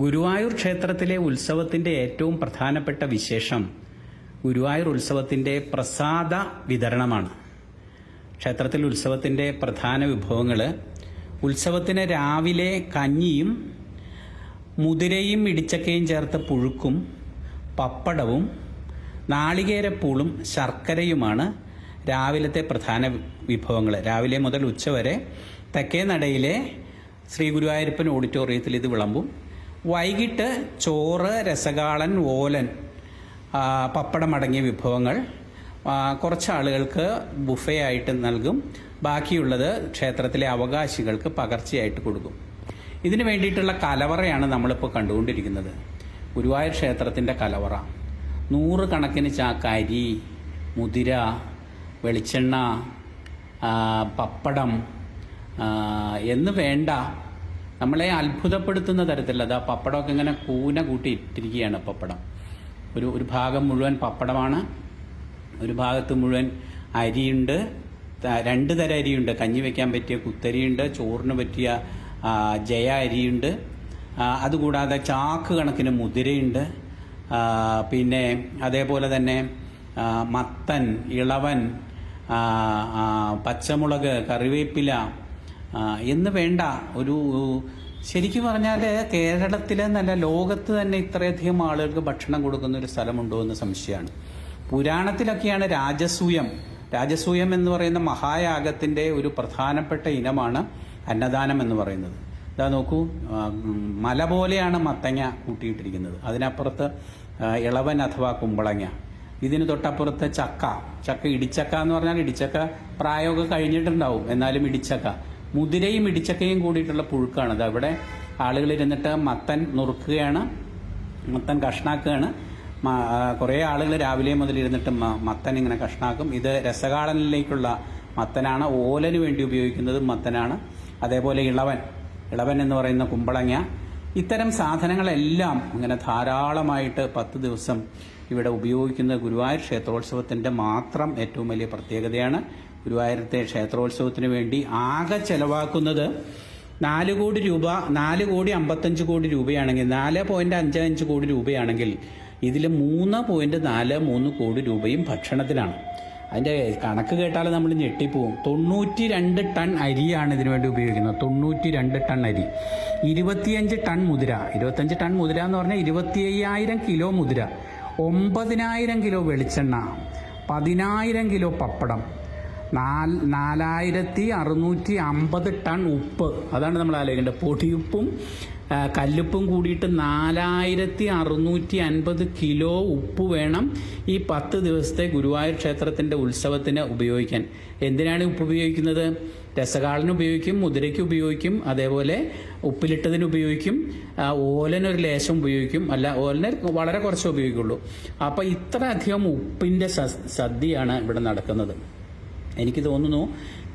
ഗുരുവായൂർ ക്ഷേത്രത്തിലെ ഉത്സവത്തിന്റെ ഏറ്റവും പ്രധാനപ്പെട്ട വിശേഷം ഗുരുവായൂർ ഉത്സവത്തിന്റെ പ്രസാദ വിതരണമാണ്. ക്ഷേത്രത്തിൽ ഉത്സവത്തിന്റെ പ്രധാന വിഭവങ്ങൾ ഉത്സവത്തിന് രാവിലെ കഞ്ഞിയും മുതിരയും ഇടിച്ചക്കയും ചേർത്ത പുഴുക്കും പപ്പടവും നാളികേരപ്പൂളും ശർക്കരയുമാണ് രാവിലത്തെ പ്രധാന വിഭവങ്ങൾ രാവിലെ മുതൽ ഉച്ചവരെ തെക്കേ നടയിലെ ശ്രീ ഗുരുവായൂരപ്പൻ ഓഡിറ്റോറിയത്തിൽ ഇത് വിളമ്പും. വൈകിട്ട് ചോറ് രസകാളൻ ഓലൻ പപ്പടം അടങ്ങിയ വിഭവങ്ങൾ കുറച്ച് ആളുകൾക്ക് ബുഫേ ആയിട്ട് നൽകും. ബാക്കിയുള്ളത് ക്ഷേത്രത്തിലെ അവകാശികൾക്ക് പകർച്ചയായിട്ട് കൊടുക്കും. ഇതിനു വേണ്ടിയിട്ടുള്ള കലവറയാണ് നമ്മളിപ്പോൾ കണ്ടുകൊണ്ടിരിക്കുന്നത്. ഗുരുവായൂർ ക്ഷേത്രത്തിന്റെ കലവറ. നൂറുകണക്കിന് ചാക്ക് അരി മുതിര വെളിച്ചെണ്ണ പപ്പടം എന്ന് വേണ്ട നമ്മളെ അത്ഭുതപ്പെടുത്തുന്ന തരത്തിൽ അത് ആ പപ്പടമൊക്കെ ഇങ്ങനെ കൂന കൂട്ടിയിട്ടിരിക്കുകയാണ് പപ്പടം. ഒരു ഒരു ഭാഗം മുഴുവൻ പപ്പടമാണ് ഒരു ഭാഗത്ത് മുഴുവൻ അരിയുണ്ട് രണ്ട് തരം അരിയുണ്ട്. കഞ്ഞി വെക്കാൻ പറ്റിയ കുത്തരിയുണ്ട് ചോറിന് പറ്റിയ ജയ അരിയുണ്ട്. അതുകൂടാതെ ചാക്ക് കണക്കിന് മുതിരയുണ്ട്. പിന്നെ അതേപോലെ തന്നെ മത്തൻ ഇളവൻ പച്ചമുളക് കറിവേപ്പില എന്ന് വേണ്ട ഒരു ശരിക്കും പറഞ്ഞാൽ കേരളത്തിൽ നല്ല ലോകത്ത് തന്നെ ഇത്രയധികം ആളുകൾക്ക് ഭക്ഷണം കൊടുക്കുന്ന ഒരു സ്ഥലമുണ്ടോ എന്ന് സംശയമാണ്. പുരാണത്തിലൊക്കെയാണ് രാജസൂയം. രാജസൂയം എന്ന് പറയുന്ന മഹായാഗത്തിന്റെ ഒരു പ്രധാനപ്പെട്ട ഇനമാണ് അന്നദാനം എന്ന് പറയുന്നത്. ഇതാ നോക്കൂ മല പോലെയാണ് മത്തങ്ങ കൂട്ടിയിട്ടിരിക്കുന്നത്. അതിനപ്പുറത്ത് ഇളവൻ അഥവാ കുമ്പളങ്ങ. ഇതിന് തൊട്ടപ്പുറത്ത് ചക്ക. ചക്ക ഇടിച്ചക്ക എന്ന് പറഞ്ഞാൽ ഇടിച്ചക്ക പ്രായമൊക്കെ കഴിഞ്ഞിട്ടുണ്ടാവും. എന്നാലും ഇടിച്ചക്ക. മുതിരയും ഇടിച്ചക്കയും കൂടിയിട്ടുള്ള പുഴുക്കാണ്. അവിടെ ആളുകൾ ഇരുന്നിട്ട് മത്തൻ നുറുക്കുകയാണ് മത്തൻ കഷ്ണാക്കുകയാണ്. കുറേ ആളുകൾ രാവിലെ മുതൽ ഇരുന്നിട്ട് മത്തൻ ഇങ്ങനെ കഷ്ണാക്കും. ഇത് രസകാളനിലേക്കുള്ള മത്തനാണ്. ഓലന് വേണ്ടി ഉപയോഗിക്കുന്നത് മത്തനാണ്. അതേപോലെ ഇളവൻ. ഇളവൻ എന്ന് പറയുന്ന കുമ്പളങ്ങ. ഇത്തരം സാധനങ്ങളെല്ലാം ഇങ്ങനെ ധാരാളമായിട്ട് പത്ത് ദിവസം ഇവിടെ ഉപയോഗിക്കുന്ന ഗുരുവായൂർ ക്ഷേത്രോത്സവത്തിന്റെ മാത്രം ഏറ്റവും വലിയ പ്രത്യേകതയാണ്. ഗുരുവായൂരത്തെ ക്ഷേത്രോത്സവത്തിന് വേണ്ടി ആകെ ചെലവാക്കുന്നത് നാല് കോടി രൂപ നാല് കോടി അമ്പത്തഞ്ച് കോടി രൂപയാണെങ്കിൽ നാല് പോയിന്റ് അഞ്ച് അഞ്ച് കോടി രൂപയാണെങ്കിൽ ഇതിൽ മൂന്ന് പോയിന്റ് നാല് മൂന്ന് കോടി രൂപയും ഭക്ഷണത്തിനാണ്. അതിന്റെ കണക്ക് കേട്ടാൽ നമ്മൾ ഞെട്ടിപ്പോവും. തൊണ്ണൂറ്റി രണ്ട് ടൺ അരിയാണ് ഇതിനു വേണ്ടി ഉപയോഗിക്കുന്നത്. തൊണ്ണൂറ്റി രണ്ട് ടൺ അരി. ഇരുപത്തിയഞ്ച് ടൺ മുതിര. ഇരുപത്തഞ്ച് ടൺ മുതിര എന്ന് പറഞ്ഞാൽ ഇരുപത്തി അയ്യായിരം കിലോ മുതിര. ഒമ്പതിനായിരം കിലോ വെളിച്ചെണ്ണ. പതിനായിരം കിലോ പപ്പടം. നാല് നാലായിരത്തി അറുന്നൂറ്റി അമ്പത് ടൺ ഉപ്പ്. അതാണ് നമ്മൾ ആലോചിക്കേണ്ടത്. പൊടിയുപ്പും കല്ലുപ്പും കൂടിയിട്ട് നാലായിരത്തി അറുന്നൂറ്റി അൻപത് കിലോ ഉപ്പ് വേണം ഈ പത്ത് ദിവസത്തെ ഗുരുവായൂർ ക്ഷേത്രത്തിന്റെ ഉത്സവത്തിന് ഉപയോഗിക്കാൻ. എന്തിനാണ് ഉപ്പ് ഉപയോഗിക്കുന്നത്? രസകാളിന് ഉപയോഗിക്കും മുതിരയ്ക്ക് ഉപയോഗിക്കും അതേപോലെ ഉപ്പിലിട്ടതിന് ഉപയോഗിക്കും ഓലനൊരു ലേശം ഉപയോഗിക്കും. അല്ല ഓലന് വളരെ കുറച്ചേ ഉപയോഗിക്കുള്ളൂ. അപ്പോൾ ഇത്രയധികം ഉപ്പിന്റെ സദ്യയാണ് ഇവിടെ നടക്കുന്നത്. എനിക്ക് തോന്നുന്നു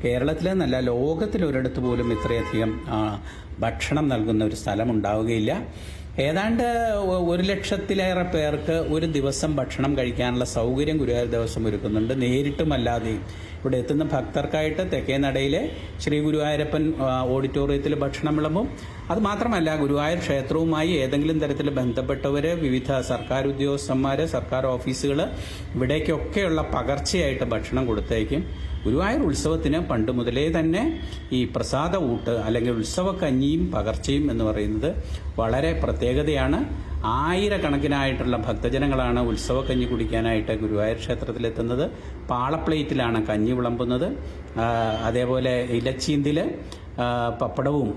കേരളത്തിലെന്നല്ല ലോകത്തിലൊരിടത്ത് പോലും ഇത്രയധികം ഭക്ഷണം നൽകുന്ന ഒരു സ്ഥലം ഉണ്ടാവുകയില്ല ഏതാണ്ട് ഒരു ലക്ഷത്തിലേറെ പേർക്ക് ഒരു ദിവസം ഭക്ഷണം കഴിക്കാനുള്ള സൗകര്യം ഗുരുവായൂർ ദിവസം ഒരുക്കുന്നുണ്ട്. നേരിട്ടും അല്ലാതെയും ഇവിടെ എത്തുന്ന ഭക്തർക്കായിട്ട് തെക്കേനടയിലെ ശ്രീ ഗുരുവായൂരപ്പൻ ഓഡിറ്റോറിയത്തിൽ ഭക്ഷണം വിളമ്പും. അത് മാത്രമല്ല ഗുരുവായൂർ ക്ഷേത്രവുമായി ഏതെങ്കിലും തരത്തിൽ ബന്ധപ്പെട്ടവർ വിവിധ സർക്കാർ ഉദ്യോഗസ്ഥന്മാർ സർക്കാർ ഓഫീസുകൾ ഇവിടേക്കൊക്കെയുള്ള പകർച്ചയായിട്ട് ഭക്ഷണം കൊടുത്തേക്കും. ഗുരുവായൂർ ഉത്സവത്തിന് പണ്ട് മുതലേ തന്നെ ഈ പ്രസാദ ഊട്ട് അല്ലെങ്കിൽ ഉത്സവ കഞ്ഞിയും പകർച്ചയും എന്ന് പറയുന്നത് വളരെ പ്രത്യേകതയാണ്. ആയിരക്കണക്കിനായിട്ടുള്ള ഭക്തജനങ്ങളാണ് ഉത്സവ കഞ്ഞി കുടിക്കാനായിട്ട് ഗുരുവായൂർ ക്ഷേത്രത്തിലെത്തുന്നത്. പാളപ്ലേറ്റിലാണ് കഞ്ഞി വിളമ്പുന്നത്. അതേപോലെ ഇലച്ചീന്തിൽ പപ്പടവും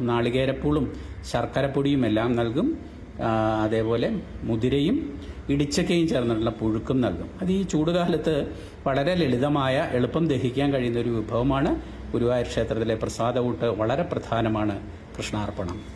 നാളികേരപ്പൂളും ശർക്കരപ്പൊടിയും എല്ലാം നൽകും. അതേപോലെ മുതിരയും ഇടിച്ചക്കയും ചേർന്നിട്ടുള്ള പുഴുക്കും നൽകും. അത് ഈ ചൂടുകാലത്ത് വളരെ ലളിതമായ എളുപ്പം ദഹിക്കാൻ കഴിയുന്ന ഒരു വിഭവമാണ് ഗുരുവായൂർ ക്ഷേത്രത്തിലെ പ്രസാദ ഊട്ട്. വളരെ പ്രധാനമാണ് കൃഷ്ണാർപ്പണം.